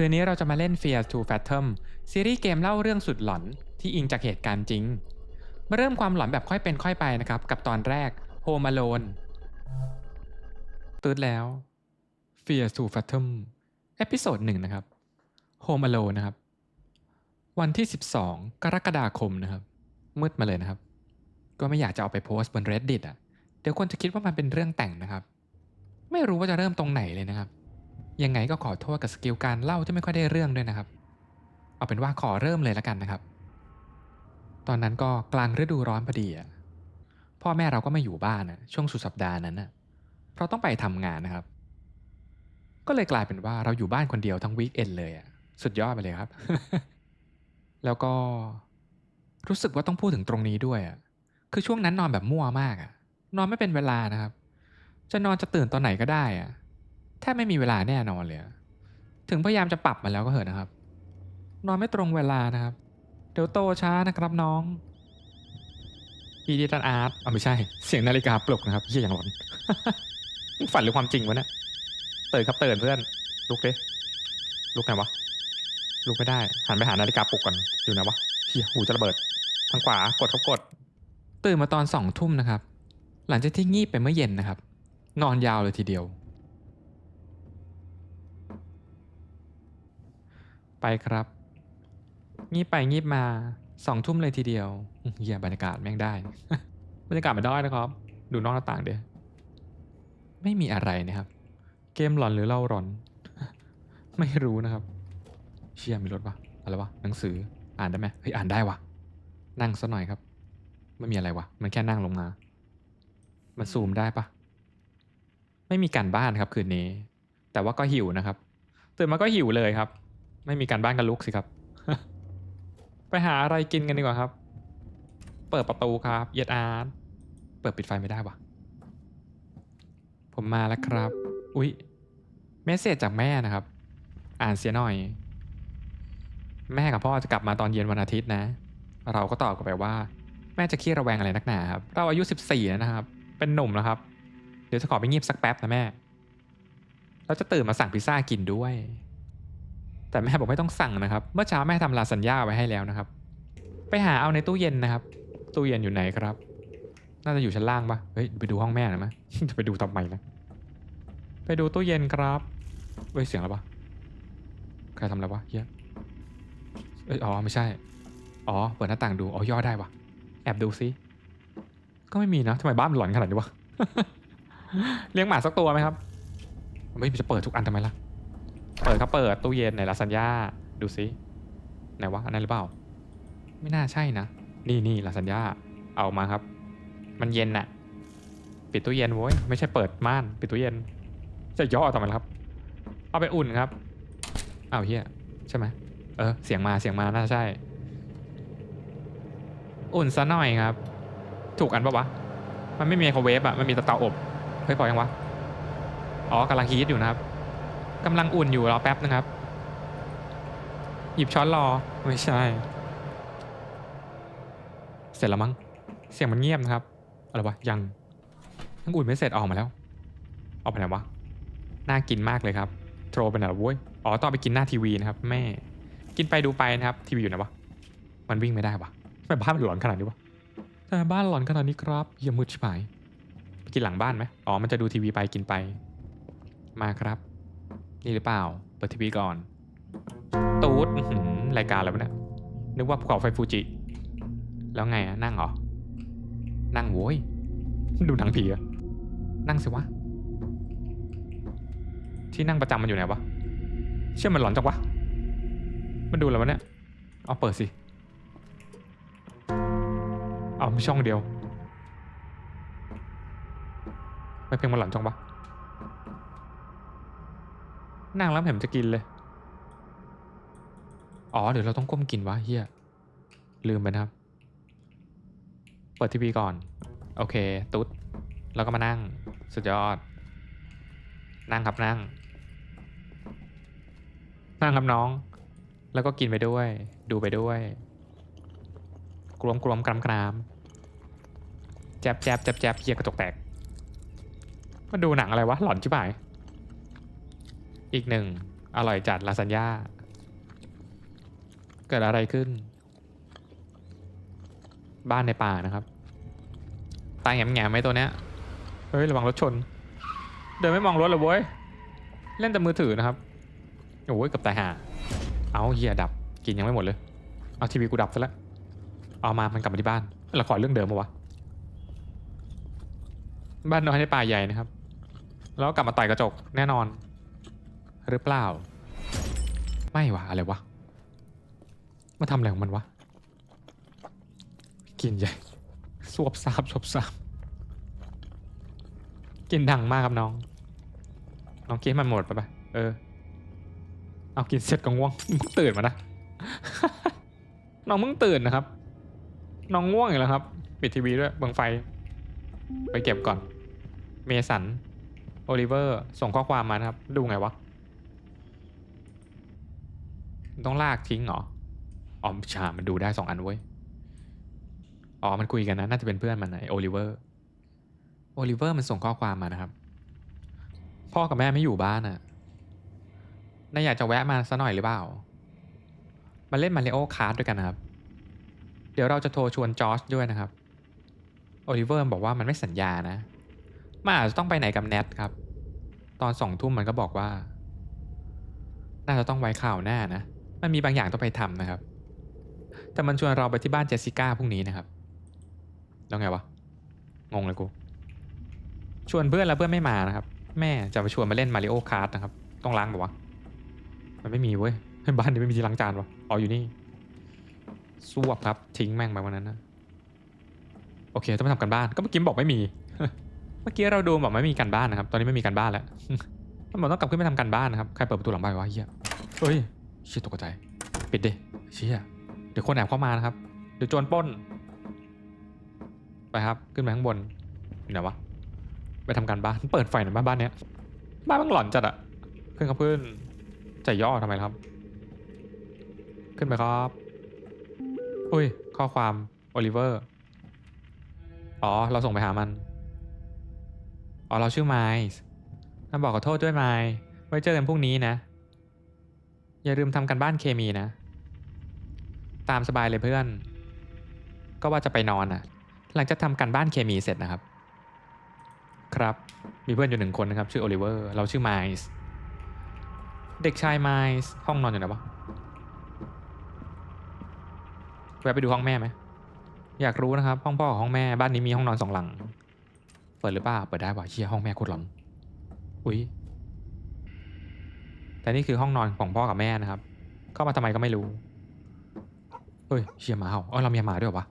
คืนนี้เราจะมาเล่น Fear to Fathom ซีรีส์เกมเล่าเรื่องสุดหลอนที่อิงจากเหตุการณ์จริง มาเริ่มความหลอนแบบค่อยเป็นค่อยไปนะครับ กับตอนแรก Home Alone ตืดแล้ว Fear to Fathom เอพิโซดหนึ่งนะครับ Home Alone นะครับ วันที่ 12 กรกฎาคมนะครับ มืดมาเลยนะครับ ก็ไม่อยากจะเอาไปโพสต์บน Reddit อะ เดี๋ยวคนจะคิดว่ามันเป็นเรื่องแต่งนะครับ ไม่รู้ว่าจะเริ่มตรงไหนเลยนะครับ ยังไงก็ขอโทษกับสกิลการเล่าที่ไม่ค่อยได้เรื่องด้วยนะครับ เอาเป็นว่าขอเริ่มเลยแล้วกันนะครับ ตอนนั้นก็กลางฤดูร้อนพอดีอะพ่อแม่เราก็ไม่อยู่บ้านอะช่วงสุดสัปดาห์นั้นอะเพราะต้องไปทำงานนะครับ ก็เลยกลายเป็นว่าเราอยู่บ้านคนเดียวทั้งวีคเอนเลยอะสุดยอดไปเลยครับ แล้วก็รู้สึกว่าต้องพูดถึงตรงนี้ด้วยอะคือช่วงนั้นนอนแบบมั่วมากอะนอนไม่เป็นเวลานะครับ จะนอนจะตื่นตอนไหนก็ได้อะ บไม่มีเวลาแน่นอนเลยถึงพยายามจะปรับมาแล้วก็เหอะนะครับ นอนไม่ตรงเวลานะครับ เดี๋ยวโตช้านะครับน้องอีดิตันอาร์ตอ๋อไม่ใช่ เสียงนาฬิกาปลุกนะครับเฮียอย่างหลอนฝันหรือความจริงวะเนี่ยเตื่นครับเตื่นเพื่อนลุกดิลุกไงวะลุกไม่ได้หันไปหานาฬิกาปลุกก่อนอยู่ไหนวะเฮียหูจะระเบิด ทางขวากดเขากด ตื่นมาตอนสองทุ่มนะครับ หลังจากที่งีบไปเมื่อเย็นนะครับ นอนยาวเลยทีเดียว ไปครับ งีบไปงีบมาสองทุ่มเลยทีเดียวเฮียบรรยากาศแม่งได้ บรรยากาศมันได้นะครับ ดูนอกหน้าต่างเดียไม่มีอะไรนะครับ เกมหลอนหรือเล่าหลอน ไม่รู้นะครับ เชียมีรถปะอะไรวะหนังสืออ่านได้ไหมเฮ้ยอ่านได้วะนั่งซะหน่อยครับ ไม่มีอะไรวะมันแค่นั่งลงมา มันซูมได้ปะไม่มีการบ้านครับคืนนี้ แต่ว่าก็หิวนะครับตื่นมาก็หิวเลยครับ ไม่มีการบ้านกันลุกสิครับ ไปหาอะไรกินกันดีกว่าครับ เปิดประตูครับ เยดอาร์ตเปิดปิดไฟไม่ได้วะผมมาแล้วครับ อุ๊ยเมสเซจจากแม่นะครับ อ่านเสียหน่อย แม่กับพ่อจะกลับมาตอนเย็นวันอาทิตย์นะ เราก็ตอบกลับไปว่า แม่จะขี้ระแวงอะไรนักหนาครับ เราอายุ 14แล้วนะครับ เป็นหนุ่มแล้วครับ เดี๋ยวจะขอไปงีบสักแป๊บนะแม่ เราจะตื่นมาสั่งพิซซ่ากินด้วย แต่แม่บอกไม่ต้องสั่งนะครับ เมื่อเช้าแม่ทำลาสัญญาไว้ให้แล้วนะครับ ไปหาเอาในตู้เย็นนะครับ ตู้เย็นอยู่ไหนครับ น่าจะอยู่ชั้นล่างปะเฮ้ยไปดูห้องแม่หน่อยไหมจะไปดูทำไมนะ ไปดูตู้เย็นครับเฮ้ยเสียงอะไรวะใครทำอะไรวะเฮียเอ้ยอ๋อไม่ใช่ อ๋อเปิดหน้าต่างดู อ๋อย่อได้วะแอบดูซิ ก็ไม่มีนะทำไมบ้านมันหลอนขนาดนี้วะ เลี้ยงหมาสักตัวไหมครับไม่จะเปิดทุกอันทำไมล่ะ เปิดครับเปิดตู้เย็นไหนลาซานญ่าดูซิไหนวะอันนั้นหรือเปล่า ไม่น่าใช่นะ นี่นี่ลาซานญ่าเอามาครับ มันเย็นน่ะ ปิดตู้เย็นโว้ยไม่ใช่เปิดม่าน ปิดตู้เย็น จะย่อทำไมล่ะครับ เอาไปอุ่นครับอ้าวเฮียใช่ไหมเออเสียงมาเสียงมาน่าจะใช่ อุ่นซะหน่อยครับ ถูกอันปะวะมันไม่มีไมโครเวฟอะมันมีแต่เตาอบเฮ้ยพอยังวะอ๋อกำลังฮีทอยู่นะครับ กำลังอุ่นอยู่รอแป๊บนึงครับ หยิบช้อนรอ ไม่ใช่ เสร็จแล้วมั้ง เสียงมันเงียบนะครับ อะไรวะ ยังยังอุ่นไม่เสร็จออกมาแล้ว ออกไปไหนวะ น่ากินมากเลยครับ โทรไปไหนละเว้ยอ๋อต้องไปกินหน้าทีวีนะครับ แม่ กินไปดูไปนะครับ ทีวีอยู่ไหนวะ มันวิ่งไม่ได้วะทำไมบ้านมันหลอนขนาดนี้วะทำไมบ้านหลอนขนาดนี้ครับเหี้ยมืดชิบหายไปกินหลังบ้านไหมอ๋อ มันจะดูทีวีไปกินไป มาครับ นี่หรือเปล่า เปิดทีวีก่อน ตู้รายการอะไรวะเนี่ย นึกว่าภูเขาไฟฟูจิ แล้วไงอะนั่งเหรอ นั่งโว้ย ดูหนังผีอะนั่งสิวะ ที่นั่งประจำมันอยู่ไหนวะ เชื่อมันหลอนจังวะ มันดูอะไรวะเนี่ย เอาเปิดสิ เอาช่องเดียว ไม่เพียงมันหลอนจังวะ นั่งแล้วเห็นจะกินเลย อ๋อเดี๋ยวเราต้องก้มกินวะเฮียลืมไปนะครับ เปิดทีวีก่อน โอเค ตุ๊ด แล้วก็มานั่ง สุดยอด นั่งครับนั่ง นั่งครับน้อง แล้วก็กินไปด้วย ดูไปด้วย กลวมกลวมกรามกรามแจบแจบแจบแจบเฮียกระจกแตก มาดูหนังอะไรวะ หลอนชิบหาย อีกหนึ่ง อร่อยจัดลาซานญ่าเกิดอะไรขึ้น บ้านในป่านะครับ ตายแง่มแง่มๆไหมตัวเนี้ย เฮ้ย ระวังรถชน เดินไม่มองรถเลยเว้ย เล่นแต่มือถือนะครับ โอ้ยกับตายห่า เอาเฮียดับ กินยังไม่หมดเลย เอาทีวีกูดับซะแล้วเอามา มันกลับมาที่บ้านละครเรื่องเดิมปะวะ บ้านน้อยในป่าใหญ่นะครับ แล้วก็กลับมาต่อยกระจกแน่นอน หรือเปล่า ไม่วะอะไรวะมาทำอะไรของมันวะ กินใหญ่สวบซาบสวบซาบกินดังมากครับน้อง น้องกินมันหมดไปไปเออ เอากินเสร็จก็ง่วงมึงตื่นมานะ น้องมึงตื่นนะครับ น้องง่วงอีกแล้วครับ ปิดทีวีด้วยเบิงไฟ ไปเก็บก่อน เมสัน โอลิเวอร์ ส่งข้อความมานะครับ ดูไงวะ ต้องลากทิ้งเหรออ๋อชามันดูได้สองอันเว้ย อ๋อ มันคุยกันนะ น่าจะเป็นเพื่อนมันไอโอลิเวอร์ โอลิเวอร์มันส่งข้อความมานะครับ พ่อกับแม่ไม่อยู่บ้านอะนายอยากจะแวะมาซะหน่อยหรือเปล่า มาเล่นมาริโอคาร์ดด้วยกันนะครับ เดี๋ยวเราจะโทรชวนจอร์จด้วยนะครับ โอลิเวอร์บอกว่ามันไม่สัญญานะมันอาจจะต้องไปไหนกับแนทครับ ตอนสองทุ่มมันก็บอกว่า น่าจะต้องไว้ข่าวหน้านะ มันมีบางอย่างต้องไปทำนะครับ แต่มันชวนเราไปที่บ้านเจสสิก้าพรุ่งนี้นะครับ แล้วไงวะ งงเลยกู ชวนเพื่อนแล้วเพื่อนไม่มานะครับ แม่จะมาชวนมาเล่นมาริโอคาร์ดนะครับ ต้องล้างบอกวะมันไม่มีเว้ย บ้านนี้ไม่มีที่ล้างจานวะอ๋ออยู่นี่สวบครับทิ้งแม่งไปวันนั้นนะโอเคต้องไปทำกันบ้านก็เมื่อกี้บอกไม่มี เมื่อกี้เราดูบอกไม่มีการบ้านนะครับ ตอนนี้ไม่มีการบ้านแล้วมันบอกต้องกลับขึ้นไปทำการบ้านนะครับใครเปิดประตูหลังบ้านวะเฮียเฮ้ย เชี่ยตกใจ ปิดดิเชี่ยเดี๋ยวคนแอบเข้ามานะครับ เดี๋ยวโจรปล้น ไปครับ ขึ้นไปข้างบนอยู่ไหนวะ ไปทำการบ้าน เปิดไฟหน่อยบ้านบ้านเนี้ย บ้านมันหลอนจัดอะขึ้นครับเพื่อนใจย่อทำไมครับ ขึ้นไปครับ อุ้ย ข้อความโอลิเวอร์ อ๋อ เราส่งไปหามัน อ๋อ เราชื่อไมซ์มันบอกขอโทษด้วยไมซ์ไว้เจอกันพรุ่งนี้นะ อย่าลืมทำกันบ้านเคมีนะ ตามสบายเลยเพื่อน ก็ว่าจะไปนอนอะ หลังจากทำกันบ้านเคมีเสร็จนะครับ ครับ มีเพื่อนอยู่หนึ่งคนนะครับ ชื่อโอลิเวอร์ เราชื่อไมซ์เด็กชายไมซ์ห้องนอนอยู่ไหนวะแวะไปดูห้องแม่ไหมอยากรู้นะครับห้องพ่อกับห้องแม่บ้านนี้มีห้องนอนสองหลัง เปิดหรือเปล่าเปิดได้ว่ะเชี่ยห้องแม่โคตรหลอนอุ้ย แต่นี่คือห้องนอนของพ่อกับแม่นะครับ เข้ามาทำไมก็ไม่รู้เฮ้ยเชียหมาเห่าเออเรามีหมาด้วยวะ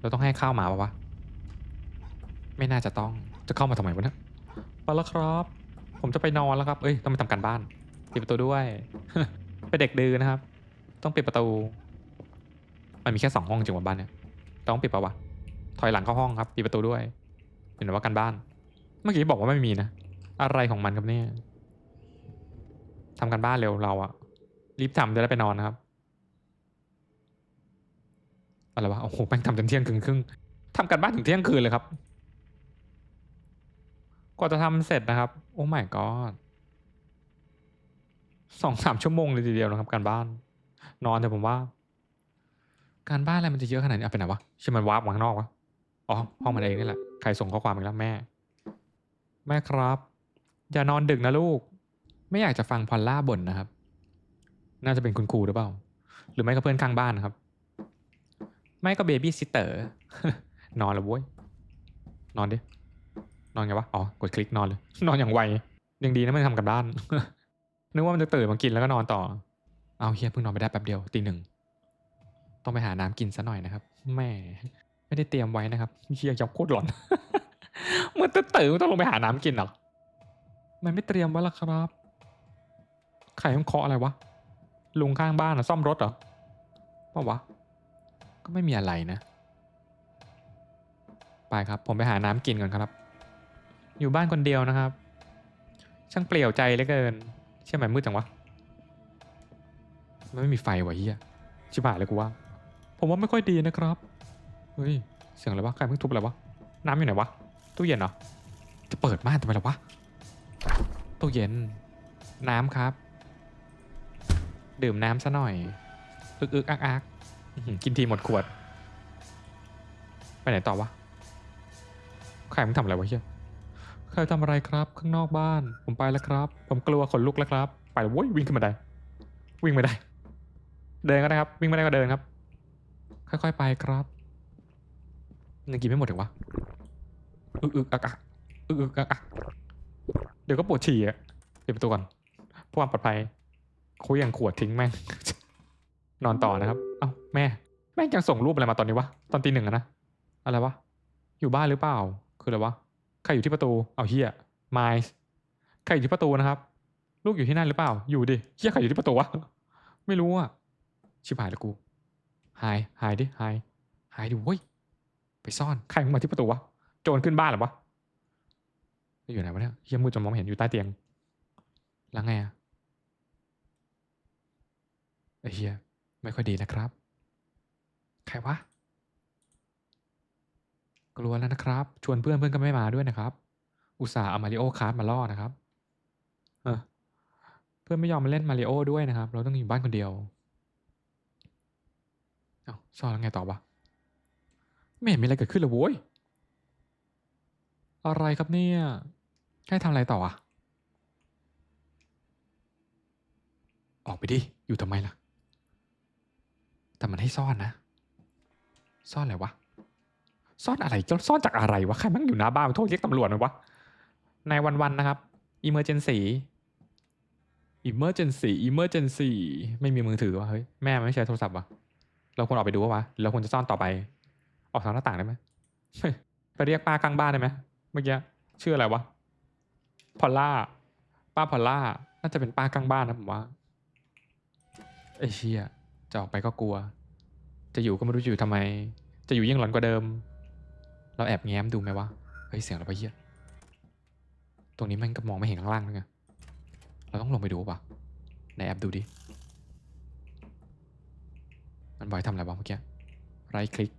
เราต้องให้ข้าวหมาปะวะไม่น่าจะต้องจะเข้ามาทำไมวะเนี่ยไปแล้วครับ ผมจะไปนอนแล้วครับ เอ้ยต้องไปทำการบ้านปิดประตูด้วยเป็นเด็กดื้อนะครับ ต้องปิดประตู มันมีแค่สองห้องจริงวะบ้านเนี่ยต้องปิดปะวะถอยหลังเข้าห้องครับปิดประตูด้วย เห็นว่ากันบ้าน เมื่อกี้บอกว่าไม่มีนะ อะไรของมันครับเนี่ยทำกันบ้านเร็วเราอะรีบทำจะได้ไปนอนนะครับอะไรวะโอ้โหแม่งทำจนเที่ยงคืนครึ่งทำกันบ้านถึงเที่ยงคืนเลยครับกว่าจะทำเสร็จนะครับ โอ้ my god สองสามชั่วโมงเลยทีเดียวนะครับ การบ้าน นอนแต่ผมว่า การบ้านอะไรมันจะเยอะขนาดนี้เอาไปไหนวะใช่มันวาร์ปข้างนอกวะอ๋อห้องมันเองนี่แหละใครส่งข้อความอีกแล้วแม่ แม่ครับ อย่านอนดึกนะลูก ไม่อยากจะฟังพอลล่าบ่นนะครับ น่าจะเป็นคุณครูหรือเปล่า หรือไม่ก็เพื่อนข้างบ้านนะครับ ไม่ก็เบบี้ซิเตอร์นอนแล้วเว้ยนอนดิ นอนไงวะ อ๋อ กดคลิกนอนเลย นอนอย่างไว ยังดีนะม่ได้ทำกันบ้าน นึกว่ามันจะตื่นมากินแล้วก็นอนต่อ เอาเฮียเพิ่งนอนไปได้แป๊บเดียวตีหนึ่ง ต้องไปหาน้ำกินซะหน่อยนะครับ แม่ ไม่ได้เตรียมไว้นะครับเฮียจับโคตรหลอน เมื่อตื่นต้องลงไปหาน้ำกินหรอ มันไม่เตรียมไว้ละครับใครมันเคาะอะไรวะ ลุงข้างบ้านอะซ่อมรถเหรอป่าวะ ก็ไม่มีอะไรนะ ไปครับ ผมไปหาน้ำกินก่อนครับ อยู่บ้านคนเดียวนะครับ ช่างเปลี่ยวใจเหลือเกิน เชื่อไหมมืดจังวะ มันไม่มีไฟวะเฮียชิบหายเลยกูว่า ผมว่าไม่ค่อยดีนะครับ เฮ้ย เสียงอะไรวะ ใครเพิ่งทุบอะไรวะ น้ำอยู่ไหนวะ ตู้เย็นเหรอ จะเปิดม่านทำไมล่ะวะ ตู้เย็น น้ำครับ ดื่มน้ำซะหน่อย อึกอึกอักอักกินทีหมดขวด ไปไหนต่อวะใครมึงทำอะไรวะเฮียใครทำอะไรครับ ข้างนอกบ้าน ผมไปแล้วครับ ผมกลัวขนลุกแล้วครับ ไปแล้วโว้ยวิ่งขึ้นมาได้ วิ่งไม่ได้ เดินก็ได้ครับ วิ่งไม่ได้ก็เดินครับ ค่อยๆไปครับยังกินไม่หมดถึงวะอึกอึกอักอักอึกอึกอักอัก เดี๋ยวก็ปวดฉี่อะปิดประตูก่อนเพื่อความปลอดภัยคุยอย่างขวดทิ้งแม่ง นอนต่อนะครับ เอ้าแม่ แม่งยังส่งรูปอะไรมาตอนนี้วะ ตอนตีหนึ่งอะนะ อะไรวะ อยู่บ้านหรือเปล่า คืออะไรวะ ใครอยู่ที่ประตู เอาเฮียไมส์ใครอยู่ที่ประตูนะครับ ลูกอยู่ที่นั่นหรือเปล่า อยู่ดิ เฮียใครอยู่ที่ประตูวะ ไม่รู้อะชิบหายแล้วกู หาย หายดิ หาย หายดิเว้ย ไปซ่อน ใครมาที่ประตูวะ โจรขึ้นบ้านหรอวะ อยู่ไหนวะเนี่ยเฮียมืดจนมองไม่เห็นอยู่ใต้เตียง แล้วไงอะเฮียไม่ค่อยดีนะครับ ใครวะ กลัวแล้วนะครับ ชวนเพื่อนเพื่อนก็ไม่มาด้วยนะครับ อุตส่าห์เอามาริโอคาร์ดมาล่อนะครับเออเพื่อนไม่ยอมมาเล่นมาริโอด้วยนะครับ เราต้องอยู่บ้านคนเดียวเอ้าซ่อนแล้วไงต่อวะไม่เห็นมีอะไรเกิดขึ้นเลยโว้ยอะไรครับเนี่ย ให้ทำอะไรต่ออะออกไปดิ อยู่ทำไมล่ะ แต่มันให้ซ่อนนะ ซ่อนอะไรวะ ซ่อนอะไรซ่อนจากอะไรวะ ใครมั่งอยู่หน้าบ้านโทรเรียกตำรวจมันวะ ในวันๆนะครับ emergency emergency emergency ไม่มีมือถือวะเฮ้ย แม่ไม่ใช้โทรศัพท์วะเราควรออกไปดูวะวะเราควรจะซ่อนต่อไป ออกทางหน้าต่างได้ไหมไปเรียกป้าข้างบ้านได้ไหมเมื่อกี้ชื่ออะไรวะ พอลล่า ป้าพอลล่า น่าจะเป็นป้าข้างบ้านนะผมว่าไอเชี่ยจะออกไปก็กลัว จะอยู่ก็ไม่รู้จะอยู่ทำไม จะอยู่ยิ่งหลอนกว่าเดิม เราแอบแง้มดูไหมวะ เฮ้ยเสียงอะไรวะเฮียตรงนี้ม่งก็มองไม่เห็นข้างล่างเลยไงเราต้องลงไปดูป่ะในแอปดูดิ มันบอกให้ทำอะไรวะเมื่อกี้ ไรคลิก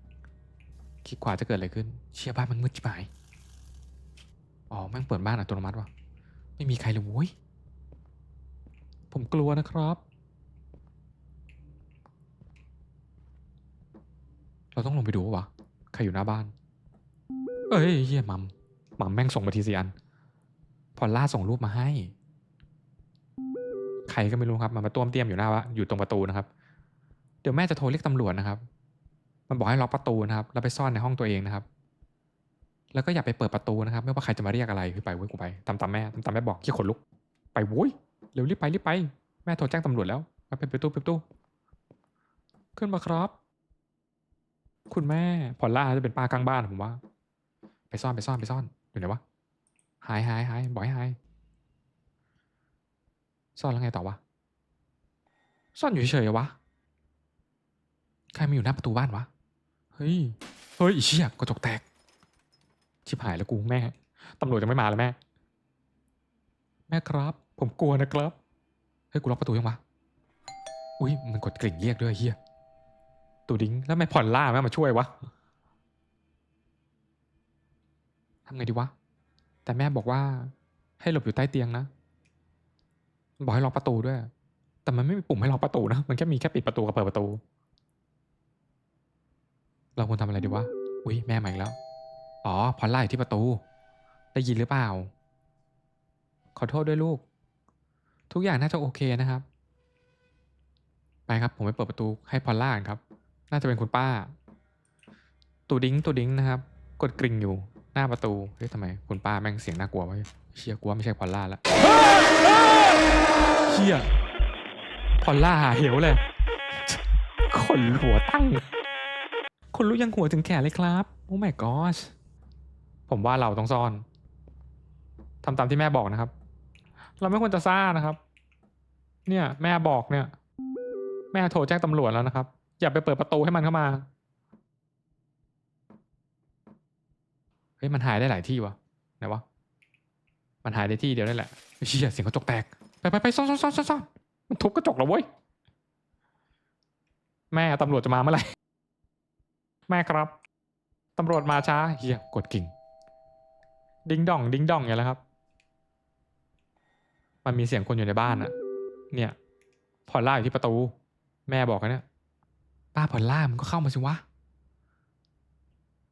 คลิกขวาจะเกิดอะไรขึ้น เชี่ยบ้านมันมืดจิ๋หาย อ๋อ แม่งเปิดบ้านอัตโนมัติว่ะ ไม่มีใครเลยโว้ย ผมกลัวนะครับ เราต้องลงไปดูวะ ใครอยู่หน้าบ้าน เอ้ยเฮียมัมมัมแม่งส่งมาทีสิอัน พอลล่าส่งรูปมาให้ ใครก็ไม่รู้ครับ มันมาต้วมเตี้ยมอยู่หน้าวะอยู่ตรงประตูนะครับ เดี๋ยวแม่จะโทรเรียกตำรวจนะครับ มันบอกให้ล็อกประตูนะครับ แล้วไปซ่อนในห้องตัวเองนะครับ แล้วก็อย่าไปเปิดประตูนะครับ ไม่ว่าใครจะมาเรียกอะไรคือไปเว้ยกูไปตามตามแม่ตามตามแม่บอกขี้ขนลุก ไปโว้ยเร็วรีบไปรีบไป แม่โทรแจ้งตำรวจแล้วไปไปประตูประตูขึ้นมาครับ คุณแม่พอลล่าจะเป็นป้าข้างบ้านผมว่า ไปซ่อนไปซ่อนไปซ่อนอยู่ไหนวะหายหายหายบอกให้หายซ่อนแล้วไงต่อวะซ่อนอยู่เฉยๆวะใครมาอยู่หน้าประตูบ้านวะเฮ้ยเฮ้ยอ้เชี่ยกระจกแตก ชิบหายแล้วกูแม่ตำรวจจะไม่มาแล้วแม่ แม่ครับ ผมกลัวนะครับ เฮ้ยกูล็อกประตูยังวะ อุ้ยมันกดกริ่งเรียกด้วยเฮียตูดิ้งแล้วไม่ผ่อนล่าแม่มาช่วยวะทำไงดีวะ แต่แม่บอกว่า ให้หลบอยู่ใต้เตียงนะ บอกให้ล็อกประตูด้วย แต่มันไม่มีปุ่มให้ล็อกประตูนะ มันแค่มีแค่ปิดประตูกับเปิดประตู เราควรทำอะไรดีวะ อุ้ยแม่มาอีกแล้ว อ๋อ พอลล่าอยู่ที่ประตู ได้ยินหรือเปล่า ขอโทษด้วยลูก ทุกอย่างน่าจะโอเคนะครับ ไปครับ ผมไปเปิดประตูให้พอลล่าครับ น่าจะเป็นคุณป้า ตูดิ้งตูดิ้งนะครับ กดกริ่งอยู่หน้าประตู เฮ้ยทำไม คุณป้าแม่งเสียงน่ากลัววะเชียกลัวไม่ใช่พอลล่าละเชียพอลล่าหาเหวเลยคนหัวตั้ง คนรู้ยังหัวถึงแขนเลยครับ โอ้ my gosh ผมว่าเราต้องซ่อนทำตามที่แม่บอกนะครับ เราไม่ควรจะซ่านะครับ เนี่ย แม่บอกเนี่ย แม่โทรแจ้งตำรวจแล้วนะครับ อย่าไปเปิดประตูให้มันเข้ามาเฮ้ยมันหายได้หลายที่วะไหนวะมันหายได้ที่เดียวนั่นแหละเชี่ยเสียงกระจกแตกไปไปไปซ่อนซ่อนซ่อนซ่อนมันทุบกระจกแล้วเว้ยแม่ตำรวจจะมาเมื่อไหร่แม่ครับตำรวจมาช้าเฮียกดกิ่ง ดิงดอง ดิงดองอย่างแล้วครับ มันมีเสียงคนอยู่ในบ้านอะเนี่ย พอลล่าอยู่ที่ประตู แม่บอกกันเนี่ย ป้าพอลล่ามันก็เข้ามาสิวะ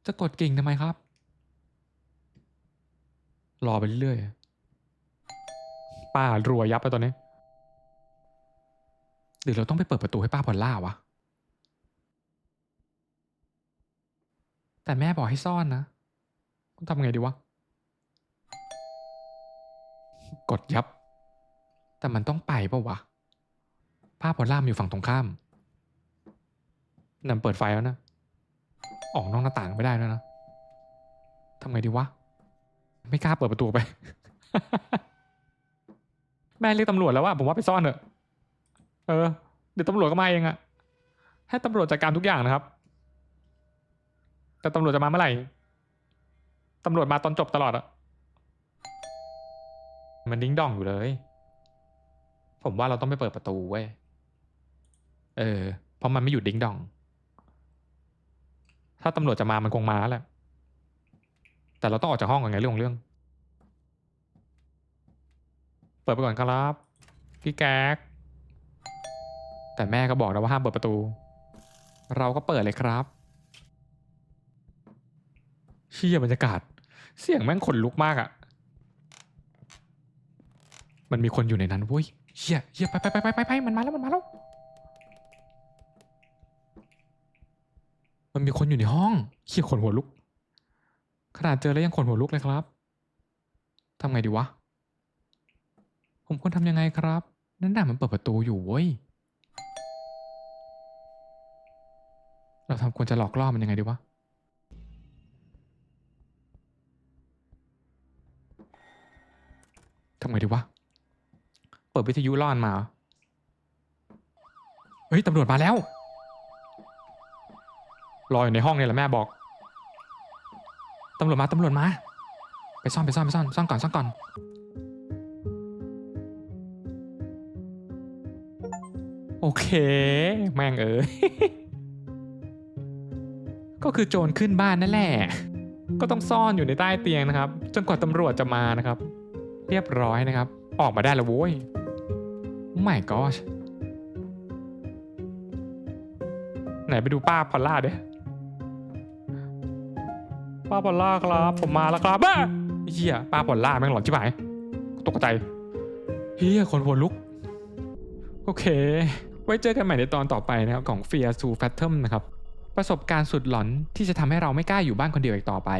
จะกดกิ่งทำไมครับ รอไปเรื่อยๆ ป้ารัวยับไปตอนนี้ หรือเราต้องไปเปิดประตูให้ป้าพอล่าวะ แต่แม่บอกให้ซ่อนนะทำไงดีวะ กดยับ แต่มันต้องไปปะวะป้าพอลล่ามอยู่ฝั่งตรงข้ามนั่นเปิดไฟแล้วนะ ออกนอกหน้าต่างไม่ได้แล้วนะทำไงดีวะ ไม่กล้าเปิดประตูไป แม่เรียกตำรวจแล้วว่าผมว่าไปซ่อนเถอะ เออ เดี๋ยวตำรวจก็มาเองอะให้ตำรวจจัดการทุกอย่างนะครับ แต่ตำรวจจะมาเมื่อไหร่ ตำรวจมาตอนจบตลอดอะ มันดิ้งดองอยู่เลย ผมว่าเราต้องไปเปิดประตูเว้ย เออ เพราะมันไม่หยุดดิ้งดอง ถ้าตำรวจจะมามันคงมาแหละ แต่เราต้องออกจากห้องก่อนไงเรื่องของเรื่อง เปิดไปก่อนครับ พี่แก๊ก แต่แม่ก็บอกนะว่าห้ามเปิดประตู เราก็เปิดเลยครับเชี่ยบรรยากาศ เสียงแม่งขนลุกมากอะ่ะ มันมีคนอยู่ในนั้นเว้ยเชี่ยเชี่ยไปไปไปไปไปไปมันมาแล้วมันมาแล้ว มันมีคนอยู่ในห้องเชี่ยขนหัวลุก ขนาดเจอแล้วยังขนหัวลุกเลยครับทำไงดีวะ ผมควรทำยังไงครับ นั่นน่ะมันเปิดประตูอยู่เว้ย เราทำควรจะหลอกล่อมันยังไงดีวะทำไงดีวะ เปิดวิทยุล่อนมา เฮ้ยตำรวจมาแล้ว รออยู่ในห้องเนี่ยแหละแม่บอกตำรวจมาตำรวจมา ไปซ่อนไปซ่อนไปซ่อนซ่อนก่อนซ่อนก่อน โอเค แม่งเอ้ยก็คือโจรขึ้นบ้านนั่นแหละ ก็ต้องซ่อนอยู่ในใต้เตียงนะครับ จนกว่าตำรวจจะมานะครับ เรียบร้อยนะครับ ออกมาได้แล้วโว้ย ไม่ก็ไหนไปดูป้าพอลล่าเด้ป้าพอลล่าครับผมมาแล้วครับเฮียป้าพอลล่าแม่งหลอนชิบหายตกใจเฮียคนหัวลุก โอเค ไว้เจอกันใหม่ในตอนต่อไปนะครับของ Fear to Phantom นะครับ ประสบการณ์สุดหลอนที่จะทำให้เราไม่กล้าอยู่บ้านคนเดียวอีกต่อไป